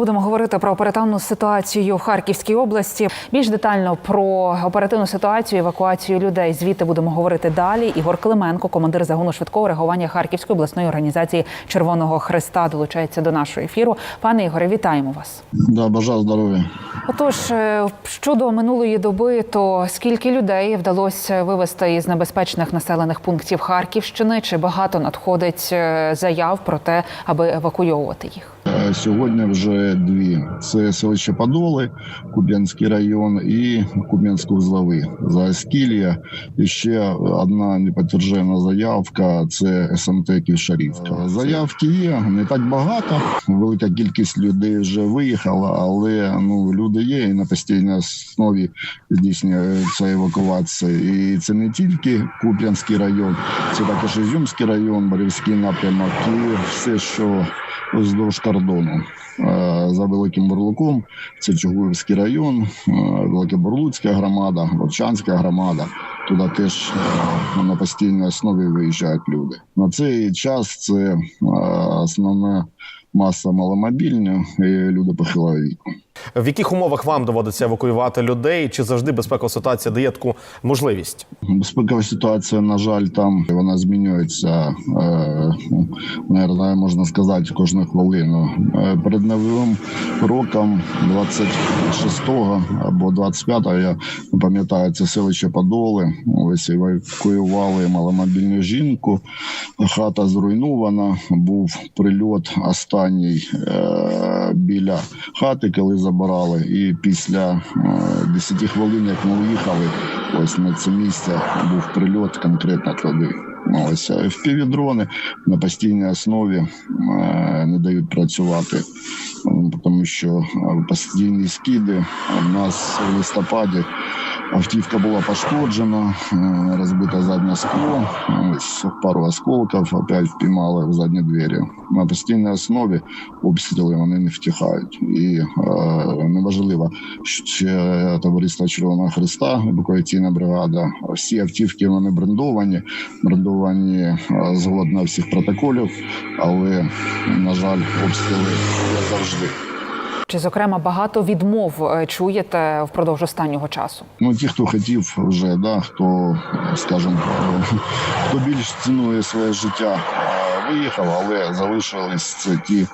Будемо говорити про оперативну ситуацію в Харківській області. Більш детально про оперативну ситуацію, евакуацію людей. Звідти будемо говорити далі. Ігор Клименко, командир загону швидкого реагування Харківської обласної організації Червоного Христа, долучається до нашого ефіру. Пане Ігоре, вітаємо вас. Да, бажаю здоров'я. Отож, е, щодо минулої доби, то скільки людей вдалося вивезти із небезпечних населених пунктів Харківщини? Чи багато надходить е, заяв про те, аби евакуйовувати їх? Сьогодні вже дві: це селище Подоли, Куп'янський район і Куп'янськ-Узловий за Оскілля. І ще одна неподтверджена заявка це СМТ Ківшарівка. Заявки є не так багато. Велика кількість людей вже виїхала, але ну люди є і на постійній основі здійснюється евакуація. І це не тільки Куп'янський район, це також Ізюмський район, Борівський напрямок і все, що вздовж кордону. Е, За Великим Бурлуком це Чугуївський район, е, Великобурлуцька громада, Вовчанська громада. Туди теж е, на постійній основі виїжджають люди. На цей час це основна маса маломобільна і люди похилого віку. В яких умовах вам доводиться евакуювати людей? Чи завжди безпекова ситуація дає таку можливість? Безпекова ситуація, на жаль, там вона змінюється. Е, ну, наверное, можна сказати, кожну хвилину. Е, перед новим роком, 26-го або 25-го, я пам'ятаю, це селище Подоли. Ось евакуювали маломобільну жінку. Хата зруйнована. Був прильот останній е, біля хати, коли забирали. І після е, 10 хвилин, як ми уїхали, ось на це місце був прильот конкретно туди. Ось FPV-дрони на постійній основі е, не дають працювати, тому що е, постійні скиди у нас в листопаді. Автівка була пошкоджена, е, розбите заднє скло, пару осколків, опять впіймали в задні двері. На постійній основі обстріли вони не втихають. І е, неважливо, ще товариство Червоного Христа, евакуаційна бригада. Всі автівки вони брендовані, брендовані е, згодно всіх протоколів, але, на жаль, обстріли завжди. Чи зокрема багато відмов е, чуєте впродовж останнього часу? Ну, ті, хто хотів вже, да, хто, скажімо, хто більш цінує своє життя, е, виїхав, але залишились це ті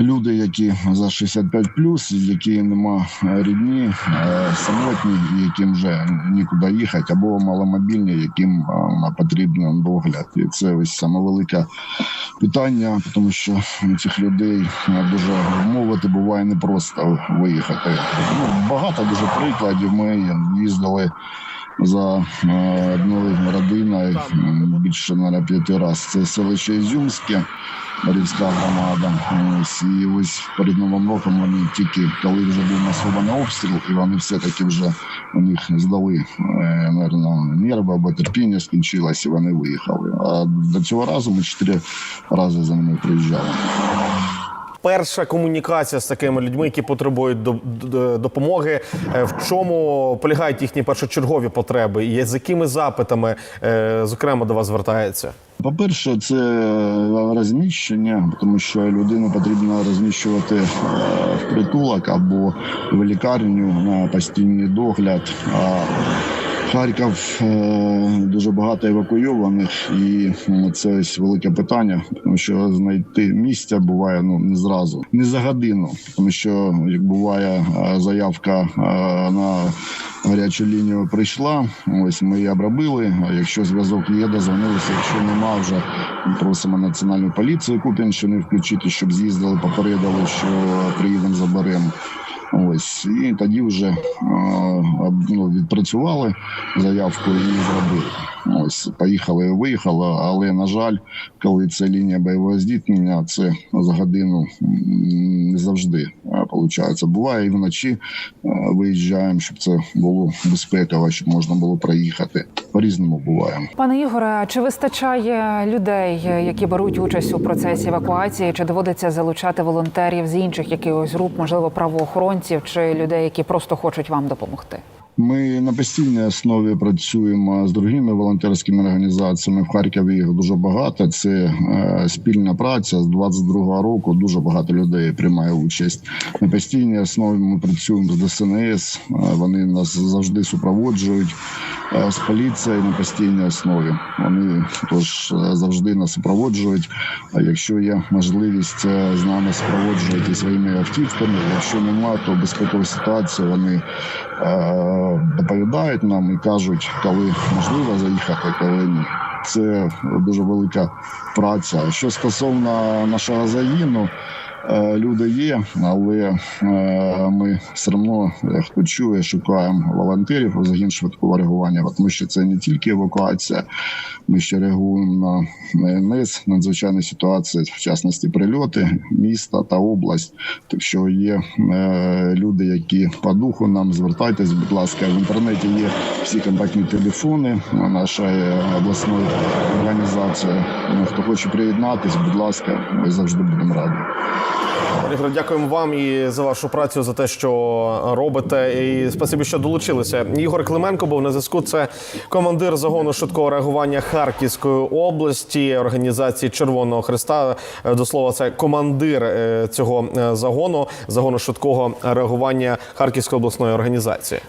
люди, які за 65 які нема рідні, е, самотні, яким вже нікуди їхати, або маломобільні, яким е, потрібен догляд. І це ось саме велике питання, тому що цих людей е, дуже мовити буває непросто виїхати. Ну, багато дуже прикладів. Ми їздили за е, одною родиною більше на п'яти разів. Це селище Ізюмське. Марівська громада. Ось і ось перед новим роком вони тільки коли вже був масований обстріл, і вони все-таки вже у них здали е, нерви або терпіння скінчилось, і вони виїхали. А до цього разу ми чотири рази за ними приїжджали. Перша комунікація з такими людьми, які потребують до- до- допомоги. е, В чому полягають їхні першочергові потреби, і з якими запитами, е, зокрема, до вас звертаються? По-перше, це розміщення, тому що людину потрібно розміщувати е, в притулок або в лікарню на постійний догляд. Харків е, дуже багато евакуйованих, і це ось велике питання, тому що знайти місця буває ну не зразу, не за годину, тому що як буває е, заявка е, на гарячу лінію прийшла. Ось ми її обробили. А якщо зв'язок є, дозвонилися. Якщо нема, вже просимо національну поліцію Куп'янщини включити, щоб з'їздили, попередили, що приїдемо, заберемо. Ось і тоді вже ну, відпрацювали заявку і зробили. Ось поїхали, виїхали. Але на жаль, коли це лінія бойового зіткнення, це за годину не завжди виходить. Буває і вночі виїжджаємо, щоб це було безпеково, щоб можна було проїхати. По різному буває. Пане Ігоре, чи вистачає людей, які беруть участь у процесі евакуації? Чи доводиться залучати волонтерів з інших якихось груп, можливо, правоохоронців чи людей, які просто хочуть вам допомогти? Ми на постійній основі працюємо з другими волонтерськими організаціями. В Харкові їх дуже багато. Це е, спільна праця з 22-го року. Дуже багато людей приймає участь. На постійній основі ми працюємо з ДСНС. Е, вони нас завжди супроводжують е, з поліцією на постійній основі. Вони тож е, завжди нас супроводжують. А якщо є можливість е, з нами супроводжують і своїми автівками, якщо немає, то безпекові ситуації вони е, доповідають нам і кажуть, коли можливо заїхати, коли ні. Це дуже велика праця. Що стосовно нашого загіну, люди є, але е, ми все одно, е, хто чує, шукаємо волонтерів загін швидкого реагування, тому що це не тільки евакуація. Ми ще реагуємо на НС, надзвичайні ситуації, в частності прильоти міста та область. Так що є е, люди, які по духу нам звертайтесь, будь ласка, в інтернеті є всі контактні телефони нашої обласної організації. Ну, Хто хоче приєднатись, будь ласка, ми завжди будемо раді. Ігоре, дякуємо вам і за вашу працю, за те, що робите. І спасибі, що долучилися. Ігор Клименко був на зв'язку. Це командир загону швидкого реагування Харківської області, організації Червоного Христа. Е, До слова, це командир е, цього е, загону, загону швидкого реагування Харківської обласної організації.